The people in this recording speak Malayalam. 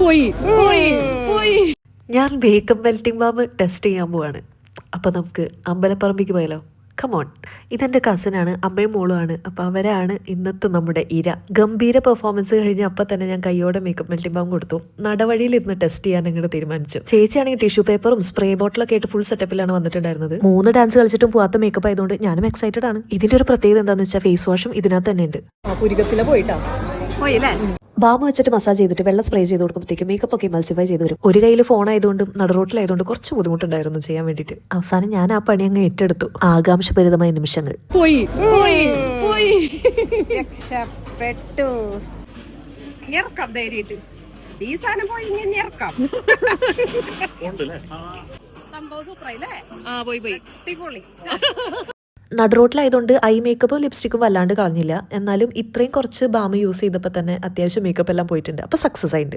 പോയി പോയി പോയി. ഞാൻ മേക്കപ്പ് മെൽറ്റിംഗ് ബാം ടെസ്റ്റ് ചെയ്യാൻ പോവാണ്. അപ്പോൾ നമുക്ക് അമ്പലപ്പറമ്പിക്ക് പോയാലോ? കമോൺ ഇതെന്റെ കസിനാണ് അമ്മയും മോളുമാണ് അപ്പോൾ അവരാണ് ഇന്നത്തെ നമ്മുടെ ഇര. ഗംഭീര പെർഫോമൻസ് കഴിഞ്ഞ അപ്പം തന്നെ ഞാൻ കൈയോടെ മേക്കപ്പ് മെൽറ്റിംഗ് ബാം കൊടുത്തു. നടവഴിയിൽ ഇരുന്ന് ടെസ്റ്റ് ചെയ്യാൻ അങ്ങോട്ട് തീരുമാനിച്ചു. ചേച്ചിയാണെങ്കിൽ ടിഷ്യൂ പേപ്പറും സ്പ്രേ ബോട്ടിലൊക്കെ ആയിട്ട് ഫുൾ സെറ്റപ്പിലാണ് വന്നിട്ടുണ്ടായിരുന്നത്. മൂന്ന് ഡാൻസ് കളിച്ചിട്ടും പോവാത്ത മേക്കപ്പ് ആയതുകൊണ്ട് ഞാനും എക്സൈറ്റഡ് ആണ്. ഇതിന്റെ ഒരു പ്രത്യേകത എന്താണെന്ന് വെച്ചാൽ ഫേസ് വാഷും ഇതിനകത്ത് തന്നെ ഉണ്ട്. പോയിട്ടാ. പോയില്ലേ? ബാം വെച്ചിട്ട് മസാജ് ചെയ്തിട്ട് വെള്ളം സ്പ്രേ ചെയ്ത് കൊടുക്കുമ്പോഴത്തേക്കും മേക്കപ്പ് ഒക്കെ മൾസിഫൈ ചെയ്ത് വരും. ഒരു കയ്യിൽ ഫോൺ ആയതുകൊണ്ടും നടുറോട്ടിലായതുകൊണ്ട് കുറച്ച് ബുദ്ധിമുട്ടുണ്ടായിരുന്നു ചെയ്യാൻ വേണ്ടിയിട്ട്. അവസാനം ഞാൻ ആ പണി അങ്ങ് ഏറ്റെടുത്തു. ആകാംക്ഷഭരിതമായ നിമിഷങ്ങൾ. പോയി പോയി പോയി. രക്ഷപ്പെട്ടു. ഞെർക്കാം ധൈര്യമായിട്ട്. ഈ സാധനം പോയി ഇങ്ങനെ ഞെർക്കാം. സംഭവം സൂപ്പറായില്ലേ ആ പോയി പോയി. അടിപൊളി. നടുറോട്ടിലായതുകൊണ്ട് ഐ മേക്കപ്പും ലിപ്സ്റ്റിക്കും വല്ലാണ്ട് കളഞ്ഞില്ല. എന്നാലും ഇത്രയും കുറച്ച് ബാം യൂസ് ചെയ്തപ്പോൾ തന്നെ അത്യാവശ്യം മേക്കപ്പ് എല്ലാം പോയിട്ടുണ്ട്. അപ്പോൾ സക്സസ് ആയിട്ടുണ്ട്.